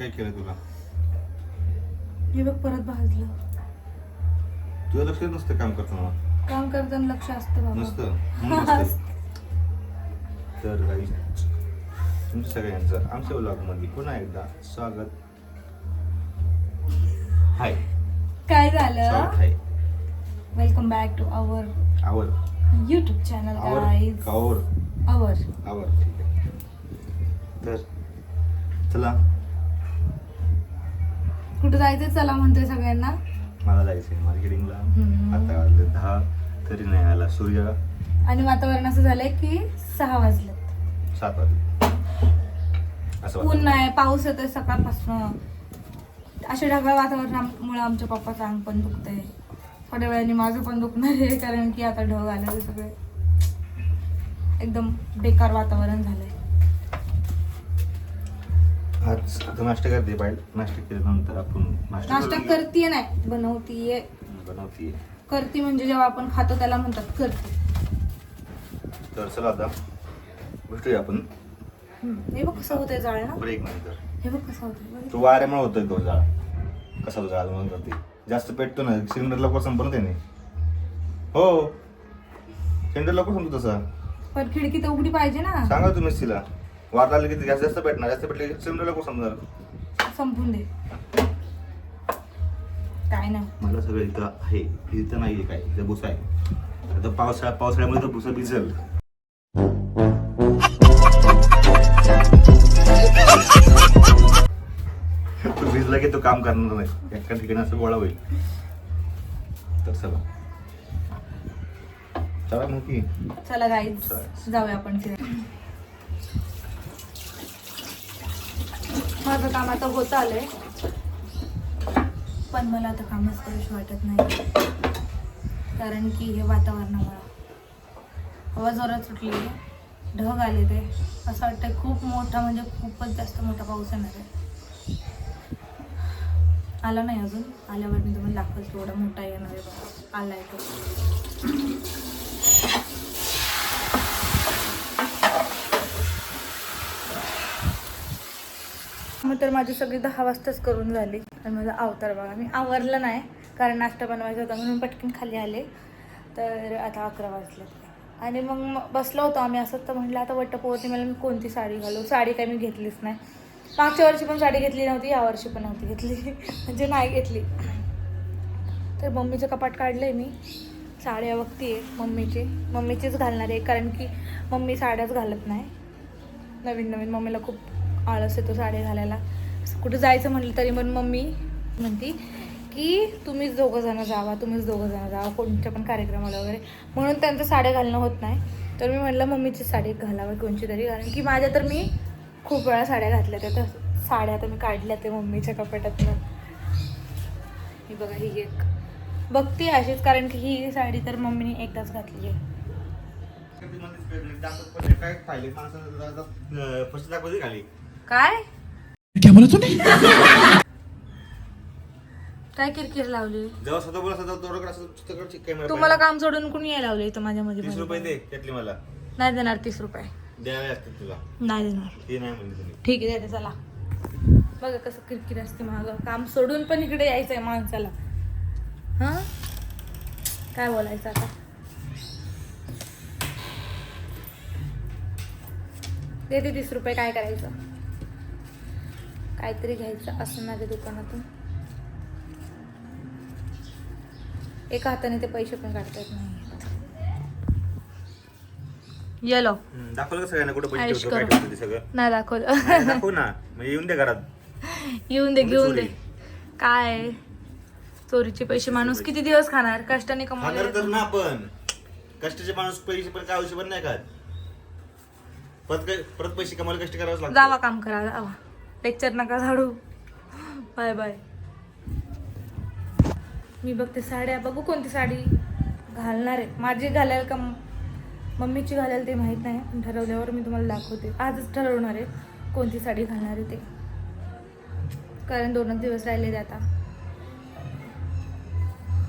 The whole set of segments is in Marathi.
काय केलं तुला? हे बघ परत भाजलं. तुझं लक्ष नसतं काम करताना? काम करताना लक्ष असतं बाबा. नसतं? म्हणून नसतं. तर काही तुमच्या सगळ्यांचं आमच्या ब्लॉगमध्ये पुन्हा एकदा स्वागत. हाय काय स्वागत झालं आहे. Welcome back to our our YouTube channel our guys our our our ठीक आहे. तर चला. कुठं जायचं चला म्हणतोय सगळ्यांना. मला जायचंय मार्केटिंगला. आता वाजले दहा तरी नाही आला सूर्य. आणि वातावरण असं झालंय की सहा वाजले सात वाजले. असं ऊन. नाही पाऊस येतोय सकाळपासून. अशा ढगाळ वातावरणामुळे आमच्या पप्पाचं अंग पण दुखतंय. थोड्या वेळाने माझं पण दुखणार आहे कारण की आता ढग आले सगळे. एकदम बेकार वातावरण झालंय. आज आता नाश्ता करते पाहिजे नाश्ता केल्यानंतर आपण नाश्ता नाश्ता करून करतीये नाही बनवतीये. बनवते करती म्हणजे जेव्हा आपण खातो त्याला म्हणतात करते. तर चला आता भेटूया आपण. हे बघ कसं होतंय जाळ ना. ब्रेक नंतर हे बघ कसं होतंय तो वाऱ्यामुळे होतोय तो जाळ. कसा तो जाळ म्हणून करते जास्त पेटतो ना सिलेंडर लवकर संपलं त्याने हो. सिलेंडर लवकर संपतो तसा. पण खिडकी तर उघडी पाहिजे ना. सांगा तुम्हीच तिला. वार आलं की जास्त जास्त पेटणार जास्त पेटले सिलेंडर लवकर संपणार संपून दे. काय नाही. मला सगळं इथं आहे. इथं नाही काय? इथं भुसा आहे. आता पावसाळ्या पावसाळ्यामध्ये तर भुसा भिजल. तो भिजला की तो काम करणार नाही. एका ठिकाणी असं गोळा होईल. तर चला. चला मग की चला चला. जाऊया आपण फिरायला. माझं काम आता होत आलंय. पण मला आता कामच करूशी वाटत नाही. कारण की हे वातावरणामुळं हवा जोरात सुटली आहे. ढग आले ते असं वाटतं खूप मोठा म्हणजे खूपच जास्त मोठा पाऊस येणार आहे. आला नाही अजून. आल्यावर मी तुम्हाला दाखवतो एवढा मोठा येणार आहे आला आहे तो. मग तर माझी सगळी दहा वाजताच करून झाली. आणि माझा अवतार बघा मी आवरलं नाही कारण नाश्ता बनवायचा होता म्हणून पटकन खाली आले. तर आता अकरा वाजले आणि मग बसलो होतो आम्ही असंच. तर म्हटलं आता वटपौर्णिमेला मी कोणती साडी घालू? साडी काही मी घेतलीच नाही. मागच्या वर्षी पण साडी घेतली नव्हती या वर्षी पण नव्हती घेतली. म्हणजे नाही घेतली. तर मम्मीचं कपाट काढलंय मी. साड्या बघतीये मम्मीची. मम्मीचीच घालणार आहे कारण की मम्मी साड्याच घालत नाही. नवीन नवीन मम्मीला खूप आळस येतो साड्या घालायला. कुठं जायचं म्हटलं तरी पण मम्मी म्हणती की तुम्हीच दोघं जण जावा तुम्हीच दोघं जण जावा कोणत्या पण कार्यक्रमाला वगैरे. म्हणून त्यांचं साड्या घालणं होत नाही. तर मी म्हटलं मम्मीची साडी घालावं कोणची तरी. कारण की माझ्या तर मी खूप वेळा साड्या घातल्या त्या. तर साड्या तर मी काढल्या ते मम्मीच्या कपाटातनं. ही बघा ही एक. बघते अशीच कारण की ही साडी तर मम्मीने एकदाच घातली आहे. काय काय? क्या बोला तूने काय किरकिर लावली? जेव्हा बोला असं चित्रकर कॅमेरा तुम्हाला काम सोडून कुणी यायला लावले इथं माझ्या मध्ये तीस रुपये दे त्यातली मला. नाही देणार तीस रुपये. द्यावे तुला. नाही देणार. ते नाही म्हणले तुम्ही. ठीक आहे देते चला. बघा कसं किरकिर असते माग. काम सोडून पण इकडे यायचंय माणसाला. हा? काय बोलायचं आता? देते तीस रुपये काय करायचं? काहीतरी घ्यायचं असं माझ्या दुकानातून. एका हाताने ते पैसे पण काढता येत नाही. येलो दाखवलं का सगळ्यांना कुठं पैसे आयुष ठेवतो काय करू. ठेवतो ते सगळं? नाही दाखवलं. नाही, दाखव ना. मग येऊन द्या घरात. येऊन दे घेऊन दे? काय? चोरीचे पैसे माणूस किती दिवस खाणार? कष्टाने खाणार तर कमवले ना आपण कष्टाचे माणूस पैसे पण काय आयुष्यभर नाही खात. परत काय- परत पैसे कमायला कष्ट करावंच जावा काम करा जावा. लेक्चर नका झाडू बाय बाय मी बघते साड्या. बघू कोणती साडी घालणार आहे. माझी घालायला का मम्मीची घालायला ते माहीत नाही. पण ठरवल्यावर मी तुम्हाला दाखवते. आजच ठरवणार आहे कोणती साडी घालणार आहे ते. कारण दोनच दिवस राहिले आता.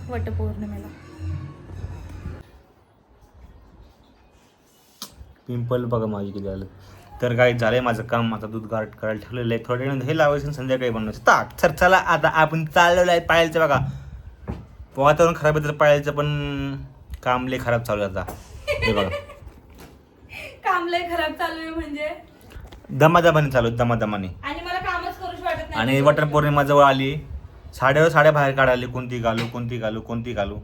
वटपौर्णिमेला. पिंपल बघा माझी किती आलं तर काय झालंय माझं काम. आता दूध गाठ करायला ठेवलेलं आहे. थोड्या वेळाने हे लावायचं संध्याकाळी बनवायचं. ताक सर चला आता आपण चाललेलो आहे पायलचं बघा. वातावरण खराब आहे तर पायलचं पण काम लय खराब चालू आहे आता. हे बघा. काम लय खराब चालू आहे म्हणजे. दमादमाने चालू आहे दमादमाने. आणि मला कामच करूच वाटत नाही. आणि वटर पौर्णिमा जवळ आली. साड्यावर साड्या बाहेर काढाली कोणती घालू कोणती घालू कोणती घालू.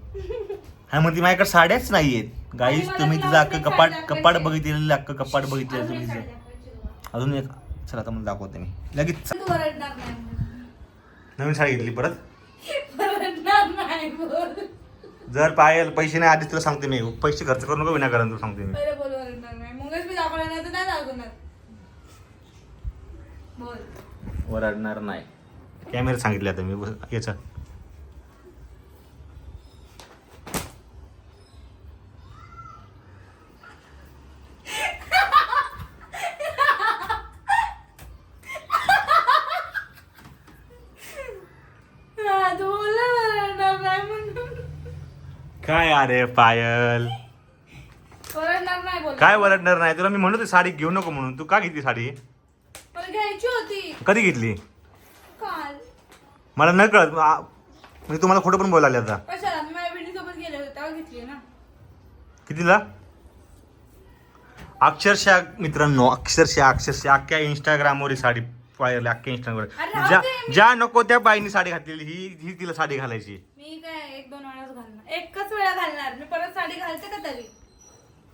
हा म्हणते माझ्याकडे साड्याच नाहीयेत. गाईस मला तुम्ही तिचं अख्खं कपाट कपाट. बघितलेलं अख्खं कपाट बघितलेलं तुम्ही तिचं. अजून एक चला आता मला दाखवते मी. लगेच नवीन साडी घेतली परत? ओरडणार नाही बोल. जर पायल पैसे नाही आधीच तुला सांगते मी. पैसे खर्च करू नको विनाकारण तुला सांगते मी. ओरडणार नाही. कॅमेरा सांगितले आता मी. याचं हा, तू बोलला ओरडणार नाही म्हणून काय अरे पायल. ओरडणार नाही बोल काय ओरडणार नाही? तुला मी म्हणतो साडी घेऊ नको म्हणून. तू का घेतली साडी? मला घ्यायची होती. कधी घेतली? काल. मला न कळत. आ- म्हणजे तुम्हाला खोटं पण बोलायला आता कशाला? मी माझ्या बहिणी सोबत गेले होते तेव्हा घेतली ना. कितीला? अक्षरशः मित्रांनो अक्षरशः अक्षरशः अख्ख्या इंस्टाग्रामवर ही साडी पाहिली अख्ख्या अरे इंस्टाग्रामवर राहू ज्या दे, ज्या नको त्या बाईनी साडी घातलेली ही ही तिला साडी घालायची. मी काय एक दोन वेळाच घालणार. एकच वेळा घालणार. मी परत साडी घालते का तरी?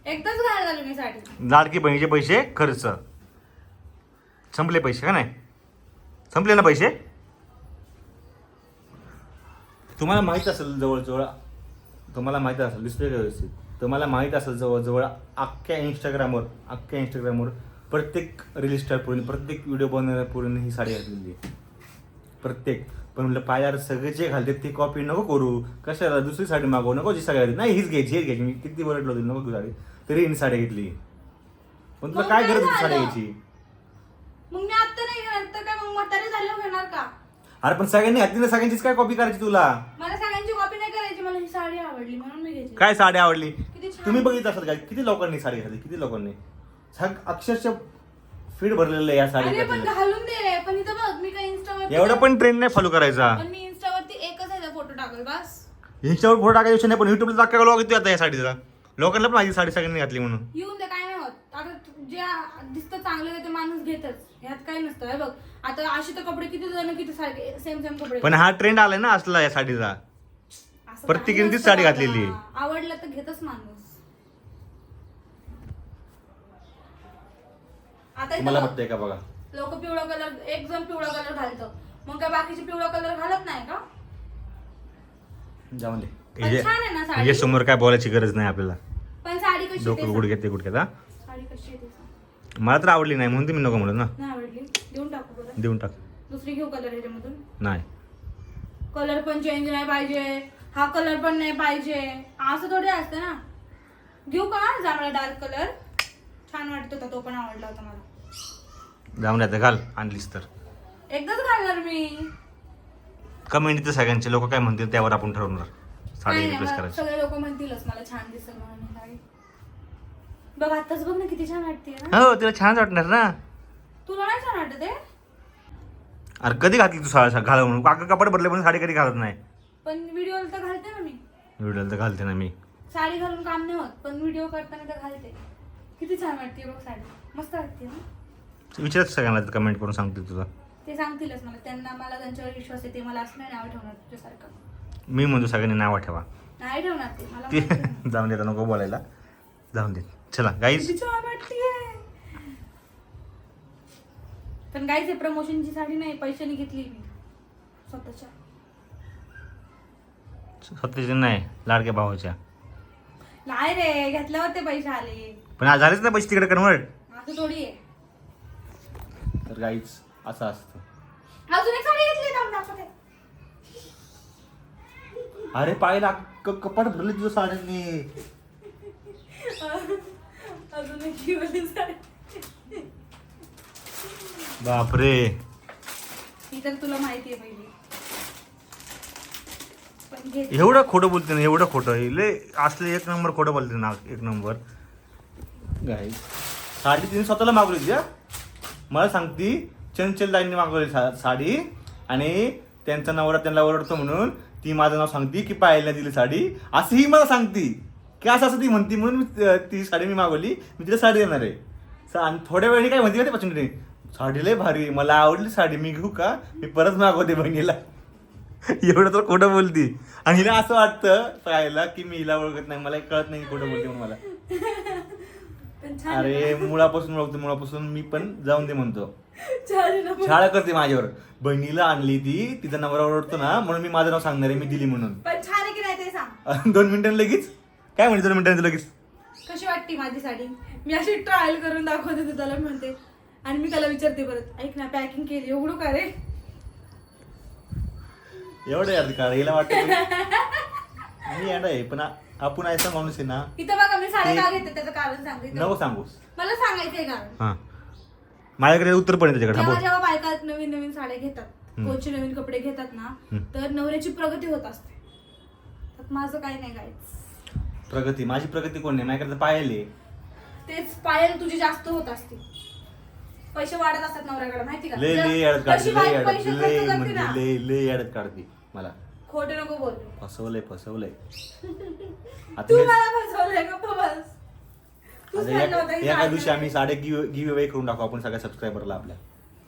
एकदाच घालणार मी साडी. लाडकी बहिणीचे पैसे खर्च. संपले पैसे का नाही? संपले ना पैसे? तुम्हाला माहीत असेल जवळजवळ तुम्हाला माहीत असेल दिसतोय का व्यवस्थित. तुम्हाला माहीत असेल जवळजवळ अख्ख्या इंस्टाग्रामवर अख्ख्या इंस्टाग्रामवर प्रत्येक रील स्टार पूर्ण प्रत्येक व्हिडिओ बनवणाऱ्या पूर्ण ही साडी घातलेली आहे. प्रत्येक. पण म्हटलं पायावर सगळे जे घालते ती कॉपी नको करू. कशाला? दुसरी साडी मागवू. नको जी साडी नाही हीच घ्यायची हीच घ्यायची. मी किती वरडलो होती नको साडी. तरी हिने साडी घेतली. पण तुला मग काय काय गरज होती साडी झालं? घ्यायची? मग मी आता नाही घेणार तर काय मग म्हातारी झाल्यावर घेणार का? अरे पण सगळ्यांनी घातली ना सगळ्यांचीच काय कॉपी करायची तुला? मला सगळ्यांची कॉपी नाही करायची. मला ही साडी आवडली म्हणून मी घेतली. काय साडी आवडली? किती छान. तुम्ही बघितलं असाल काय किती लोकांनी साडी घातली? किती लोकांनी? सग अक्षरशः फीड भरलेलं आहे या साडी अरे पण घातलेलं. घालून दे पण इथं बघ मी काय इंस्टावर एवढं पण ट्रेंड नाही फॉलो करायचा. पण मी इंस्टावरती एकच आहे फोटो टाकल बस. इंस्टावर फोटो टाकायचा विषय नाही पण युट्यूबला टाकायला लॉग येतो आता या साडीचा. लोकांना पण माहिती साडी सगळ्यांनी घातली म्हणून. येऊन दे काय नाही होत. आता तू- जे दिसतं चांगलं ते माणूस घेतच. ह्यात काय नसतं. हे बघ आता अशी तर कपडे किती जण किती सारखे सेम सेम कपडे पण हा ट्रेंड आलाय ना असला या साडीचा. असं प्रत्येकीने तीच साडी घातलेली बाबा. आवडलं तर घेतच माणूस आता तुम्हाला वाटतंय का बघा? लोक पिवळा कलर एक जण पिवळा कलर घालतं. मग काय बाकीचे पिवळा कलर घालत नाही का? जाऊन दे. पण हे- छान आहे ना साडी. समोर काय बोलायची गरज नाही आपल्याला. पण साडी कशी आहे ते डोकं सांग. गुडघ्यात ते गुडघ्यात हा साडी कशी आहे ते सांग. मला तर आवडली नाही म्हणून तुम्ही नको म्हणत ना. नाही आवडली? देऊन टाकू बरं देऊन टाक. दुसरी घेऊ कलर ह्याच्यामधून? नाही. कलर पण चेंज नाही पाहिजे. हा कलर पण नाही पाहिजे. असं थोडे असतं ना. घेऊ का जांभळा डार्क कलर छान वाटत होता तो पण आवडला होता मला. जाऊन आता घाल आणलीस तर. एकदाच घालणार मी. कमेंट तर सगळ्यांचे लोक काय म्हणतील त्यावर आपण ठरवणार. साडी रिप्लेस करायची. सगळे लोक म्हणतीलच मला छान दिसेल म्हणून ही साडी. बघ आताच बघ ना किती छान वाटते ना. हो तिला छान वाटणार ना. तुला नाही छान वाटत आहे अरे कधी घातली तू साडी? घाल म्हणून. काका कपडे बदले पण साडी कधी घालत नाही. पण व्हिडिओला तर घालते ना मी. व्हिडिओला तर घालते ना मी. साडी घालून काम नाही होत पण व्हिडिओ करताना तर घालते. किती छान वाटते बघ साडी. मस्त वाटते ना? विचारत सगळ्यांना कमेंट करून सांगते तुला ते सांगतीलच मला. त्यांना मला त्यांच्यावर विश्वास आहे ते मला असं नाही. नाव ठेवणार तुझ्यासारखं. मी म्हणतो सगळ्यांनी नाव ठेवा. नाही ठेवणार ते. मला ते माहिती आहे. जाऊन देता नको बोलायला. जाऊन दे. चला गाईज किती छान वाटतेय. पण गाईच आहे प्रमोशनची साडी नाही पैशाने घेतली मी. स्वतःच्या. स्वतःचे नाही लाडक्या भावाच्या. नाही रे घेतल्यावर ते पैसे आले. पण आज झालेच ना पैसे तिकडे कन्वर्ट. असं थोडी आहे. तर गाईज असं असतं. अजून एक साडी घेतली जाऊन दाखवते अरे पाहिला कपाट भरले तुझं साड्यांनी अजून एक वाली साडी. बापरे. ही तर तुला माहिती आहे पहिली. पण घे. एवढं खोटं बोलते ना एवढं खोटं. लय असले एक नंबर खोटं बोलते ना एक नंबर. गाईज साडी तिने स्वतःला मागवली होती हा. मला सांगती चंचलदाईंनी मागवली सा- साडी आणि त्यांचा नवरा त्यांना ओरडतो म्हणून ती माझं नाव सांगती की पायलने दिली साडी. असं ही मला सांगती. की असं असं ती म्हणती म्हणून मी ती साडी मी मागवली. मी तिला साडी देणार आहे. आणि थोड्या वेळाने काय म्हणते माहिती साडी लय भारी मला आवडली साडी मी घेऊ का? मी परत मागवते बहिणीला. एवढं तर खोटं बोलती. आणि हिला असं वाटतं पाहायला की मी हिला ओळखत नाही. मला कळत नाही खोटं बोलते म्हणून मला. अरे मुळापासून ओळखते मुळापासून मी पण जाऊन दे म्हणतो. शाळा करते माझ्यावर. बहिणीला आणली ती तिचा नवरा ओरडतो ना म्हणून मी माझं नाव सांगणार आहे मी दिली म्हणून. दोन मिनिटांनी लगेच? काय म्हणते दोन मिनिटांनी लगेच? कशी वाटते माझी साडी मी अशी ट्रायल करून दाखवते ते त्याला म्हणते. आणि मी त्याला विचारते परत ऐक ना पॅकिंग केली एवढं का रे? एवढं यार का हिला वाटतं मी येणार आहे पण आपण ऐसा माणूस आहे ना इथं बघा मी साड्या का घेते त्याचं कारण सांगते. नको सांगूस. मला सांगायचंय कारण. हा. माझ्याकडे उत्तर पण आहे त्याच्याकडे हा जेव्हा बोल जेव्हा बायका नवीन नवीन साड्या घेतात हम्म. कोणचे नवीन कपडे घेतात ना हम्म. तर नवऱ्याची प्रगती होत असते. तर माझं काही नाही काय प्रगती माझी प्रगती कोण नाही माझ्याकडे पाहिले तेच पायल तुझी जास्त होत असते. पैसे वाढत असतात नवऱ्याकडे माहिती का? लय लय अडत काढते लय बाई अडत पैसे लय खर्च करते म्हणजे लय लय अडत काढते मला. खोटे नको बोल. फसवलंय फसवलंय. तू मला फसवलंय का बस. तूच आता म्हणलं होतं एका दिवशी आम्ही साडे गिव गिव अवे करून टाकू आपण सगळ्या सबस्क्रायबरला आपल्या.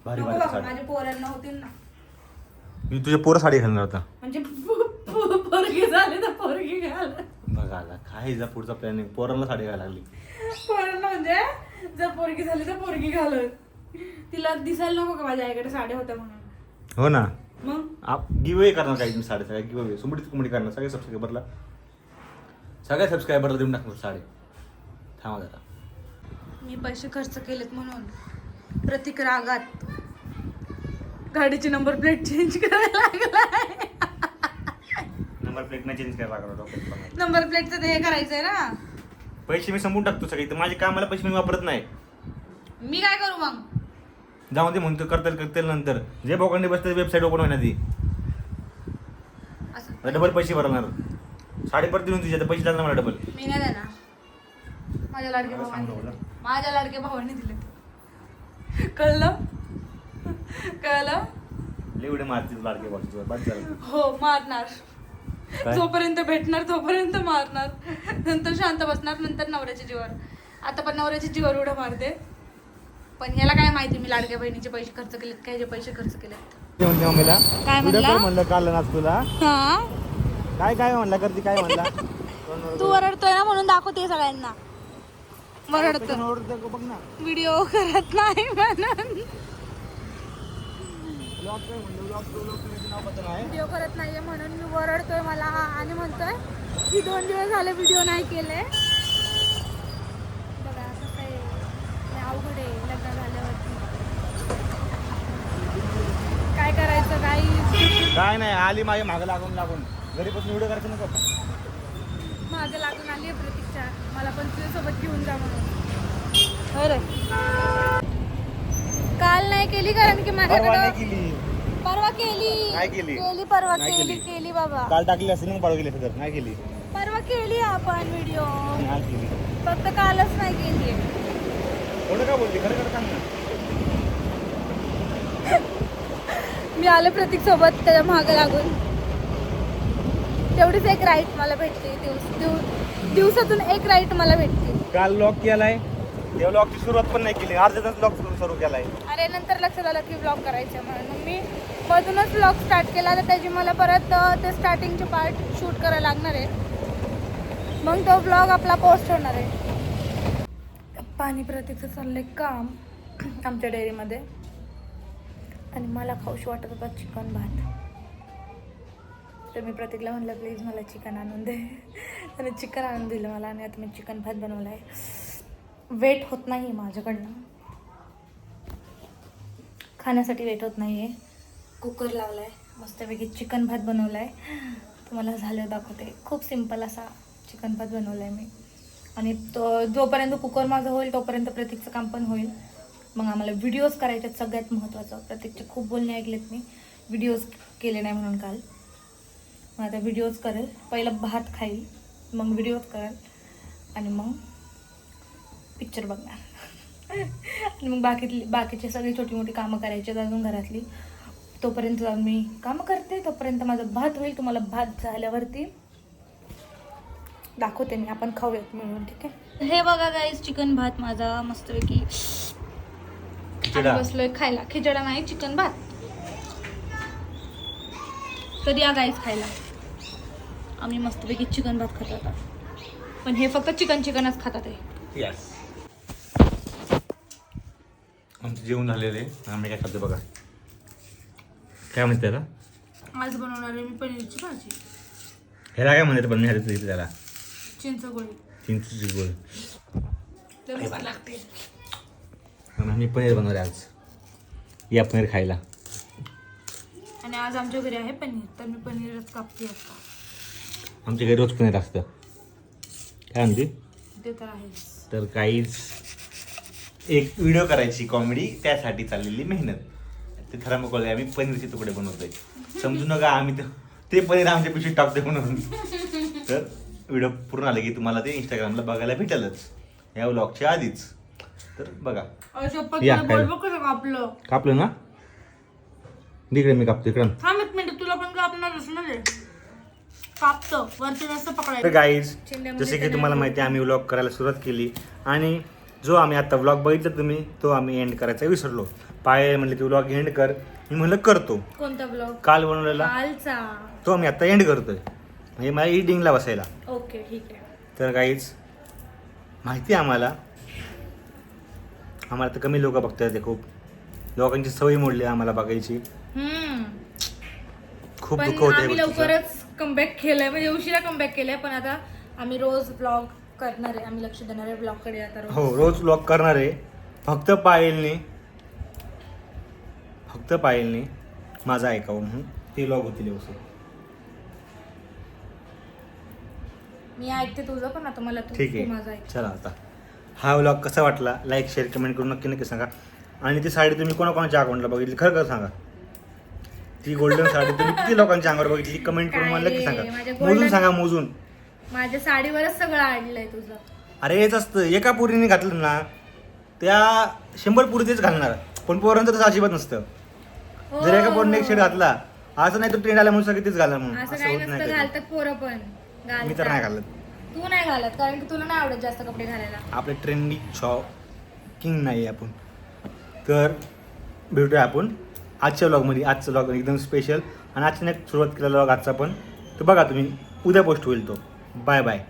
भारी नको भारी बाबा, साडी. माझ्या पोरांना होतील ना. मी तुझ्या पोरं साडी घालणार होता. म्हणजे पो- पो- पोरगी झाली तर पोरगी घाल. बघा काय हिचा पुढचा प्लॅनिंग पोरांना साडी घालायला लागली. पोरांना म्हणजे जर पोरगी झाली तर पोरगी घालत तिला दिसायला नको का माझ्या आईकडे साड्या होत्या म्हणून? हो ना. मग? गिव करणार काही मी साडे सगळ्या गिव अवे सुमडीत कुमडी करणार सगळ्या सबस्क्रायबरला सगळ्या सबस्क्रायबरला देऊन टाकणार साडे. थांबा जरा. मी पैसे खर्च केलेत म्हणून प्रतीक रागात गाडीची नंबर प्लेट चेंज करायला लागलाय. नंबर प्लेट नाही चेंज करायला लागला नंबर प्लेटचं ते हे करायचंय ना. पैसे मी संपून टाकतो सगळे. तर माझे कामाला पैसे मी वापरत नाही. मी काय करू मग? जाऊन ते म्हणतो करतील करतील नंतर. जे बोकांनी बसते वेबसाईट ओपन होणार ती. असं. डबल पैसे भरणार. साडे परत देऊन तुझ्या तर पैसे लागणार मला डबल मी नाही देणार. माझ्या लाडक्या मला भावाने सांग दिले. बरं. माझ्या लाडक्या भावाने दिले. कळलं? कळलं? उड्या मारतील लाडके बॉक्सवर बाद झालं. हो मारणार. काय? जोपर्यंत भेटणार तोपर्यंत मारणार. नंतर शांत बसणार नंतर नवऱ्याच्या जीवावर. आता पण नवऱ्याच्या जीवावर उड्या मारते. पण ह्याला काय माहिती मी लाडक्या बहिणीचे पैसे खर्च केलेत काय जे पैसे खर्च केलेत? मम्मीला काय उद्या म्हणला? कर म्हणलं काल नाच तुला? हा. काय काय म्हणला करते काय म्हणला? तू ओरडतोय ना म्हणून दाखवते सगळ्यांना. ओरडतो बघ ना. व्हिडिओ करत नाही म्हणून. ब्लॉग काय म्हणलं ब्लॉग ब्लॉग नाव बदल आहे. व्हिडिओ करत नाहीये म्हणून मी ओरडतोय मला. आणि म्हणतोय की दोन दिवस झाले व्हिडिओ नाही केले बघा कसं आहे लय अवघड आहे लग्न झाल्यावरती काय करायचं काही काय नाही आली माझ्या मागं लागून लागून. घरीपासून व्हिडिओ करायचं नको. मागे लागून आली आहे प्रतीक्षा. मला पण तुझ्यासोबत घेऊन जा म्हणून. काल नाही केली कारण की परवा नाही माझ्याकडं केली. परवा केली. नाही केली. केली परवा नाही केली केली. केली बाबा. काल टाकली असेल पाळू गेली तर. नाही केली. परवा केली आपण व्हिडिओ नाही केली. फक्त कालच नाही केली. एवढं काय बोलते खरं खरं सांग ना. मी आले प्रतीक सोबत त्याच्या मागं लागून. तेवढीच एक राईट मला भेटते दिवस दिव- दिवसातून एक राईट मला भेटते काल लॉक केलाय. त्या लॉकची सुरुवात पण नाही केली. अर्ध्यातच लॉक सुरू केलाय. अरे नंतर लक्षात आलं की ब्लॉग करायचं म्हणून. मग मी मधूनच ब्लॉग स्टार्ट केला तर त्याची मला परत अ, ते स्टार्टिंगचे पार्ट शूट करायला लागणार आहे. मग तो ब्लॉग आपला पोस्ट होणार आहे. पाणी प्रतीचं चाललंय काम आमच्या डेअरीमध्ये आणि मला खाऊशी वाटत होता चिकन भात. तर मी प्रतीकला म्हणलं प्लीज मला चिकन आणून दे. त्याने चिकन आणून दिलं मला आणि आता मी चिकन भात बनवला आहे वेट होत नाही माझ्याकडनं. खाण्यासाठी वेट होत नाही आहे कुकर लावला आहे मस्तपैकी चिकन भात बनवला आहे तुम्हाला झालं दाखवते. खूप सिंपल असा चिकन भात बनवला आहे मी. आणि तो जोपर्यंत कुकर माझं होईल तोपर्यंत प्रतीकचं काम पण होईल. मग आम्हाला व्हिडिओज करायचे सगळ्यात महत्त्वाचं प्रत्येकचे खूप बोलणे ऐकलेत मी. व्हिडिओज केले नाही म्हणून काल. मग आता व्हिडिओज करेल. पहिलं भात खाईल. मग व्हिडिओज करेल. आणि मग पिक्चर बघणार. आणि मग बाकीतली बाकीची सगळी छोटी मोठी कामं करायची अजून घरातली. तोपर्यंत मी कामं करते. तोपर्यंत माझं भात होईल. तुम्हाला भात झाल्यावरती दाखवते मी. आपण खाऊयात मिळून. ठीक आहे? हे बघा गाईज चिकन भात माझा मस्तपैकी खिचडा. बसलोय खायला. खिचडा नाही चिकन भात. कधी या गाईज खायला. आम्ही मस्तपैकी चिकन भात खात आता. पण हे फक्त चिकन चिकनच खातात यस आमचं जेवण झालेलं आहे. आम्ही काय खातो बघा. काय म्हणते त्याला? आज बनवणार आहे मी पनीरची भाजी. ह्याला काय म्हणते पण मी ह्याला? त्याला चिंचगोळी. चिंचची गोळ लागते. आणि आम्ही पनीर बनवले आज. या पनीर खायला. आणि आज आमच्या घरी आहे पनीर तर मी पनीरच कापते आता. आमच्या घरी रोज पनीर असतं. काय म्हणते? ते तर आहेच. तर काहीच एक व्हिडिओ करायची कॉमेडी त्यासाठी चाललेली मेहनत. ते थरामकोळे आम्ही पनीरचे तुकडे बनवतोय. समजू नका आम्ही ते- ते पनीर आमच्या पिशवीत टाकतोय म्हणून. तर व्हिडिओ पूर्ण आले की तुम्हाला ते इंस्टाग्रामला बघायला भेटेलच. या व्लॉगच्या आधीच. तर बघा. या, खायला. कापलं कापलं ना? इकडे मी कापतो इकडं. थांब एक मिनिट तुला पण कापणार ना रे. कापतो वरती जास्त तर पकडायचं गाईज जसे की तुम्हाला माहिती आहे आम्ही व्लॉग करायला सुरुवात केली. आणि जो आम्ही आता व्लॉग बघितला तुम्ही तो आम्ही एंड करायचा विसरलो. पाय म्हणले तू व्लॉग एंड कर. मी म्हणलं करतो. कोणता ब्लॉग काल बनवलेला. कालचा. तो आम्ही आता एंड करतोय. म्हणजे मला एडिटिंगला बसायला. ओके ठीक आहे. तर काहीच माहिती आहे आम्हाला आम्हाला तर कमी लोक बघतात ते खूप. लोकांची सवय मोडली आहे आम्हाला बघायची. हम्म. खूप दुःख होतं आम्ही गोष्टीचं. लवकरच कमबॅक केलंय. म्हणजे उशिरा कमबॅक केलंय पण आता आम्ही रोज ब्लॉग करणार आहे. आम्ही लक्ष देणार आहे ब्लॉगकडे आता हो रोज व्लॉग करणार आहे. फक्त पायलने फक्त पायलने माझा ऐकावं म्हणून ते व्लॉग होतील व्यवस्थित मी ऐकते तुझं पण आता मला ठीक माझं आहे ऐक. चला आता. हा व्लॉग कसा वाटला? लाईक शेअर कमेंट करून नक्की नक्की सांगा. आणि ती साडी तुम्ही कोणाकोणाच्या अकाउंटला बघितली? खरं खरं सांगा. ती गोल्डन साडी तुम्ही किती लोकांच्या अंगावर बघितली? कमेंट करून मला नक्की सांगा. मोजून सांगा मोजून. माझ्या साडीवरच सगळं आणलंय तुझं. अरे हेच असतं. एका पोरीने घातलं ना त्या शंभर पुरी तेच घालणार. पण पोरांचं तसं अजिबात नसतं. हो. जर एका पोरीने एक शर्ट घातला असं नाही तर ट्रेंड आला म्हणून सगळे तेच घालणार म्हणून. असं होत नाही घालतात पोरं पण. मी तर नाही. घालत. तू नाही घालत कारण की तुला नाही आवडत जास्त कपडे घालायला. आपले ट्रेंडी शॉकिंग नाही आहे आपण. तर भेटूया आपण आजच्या व्लॉगमध्ये आजचा व्लॉग एकदम स्पेशल आणि अचानक सुरुवात केलेला व्लॉग आजचा पण. तर बघा तुम्ही उद्या पोस्ट होईल तो. Bye bye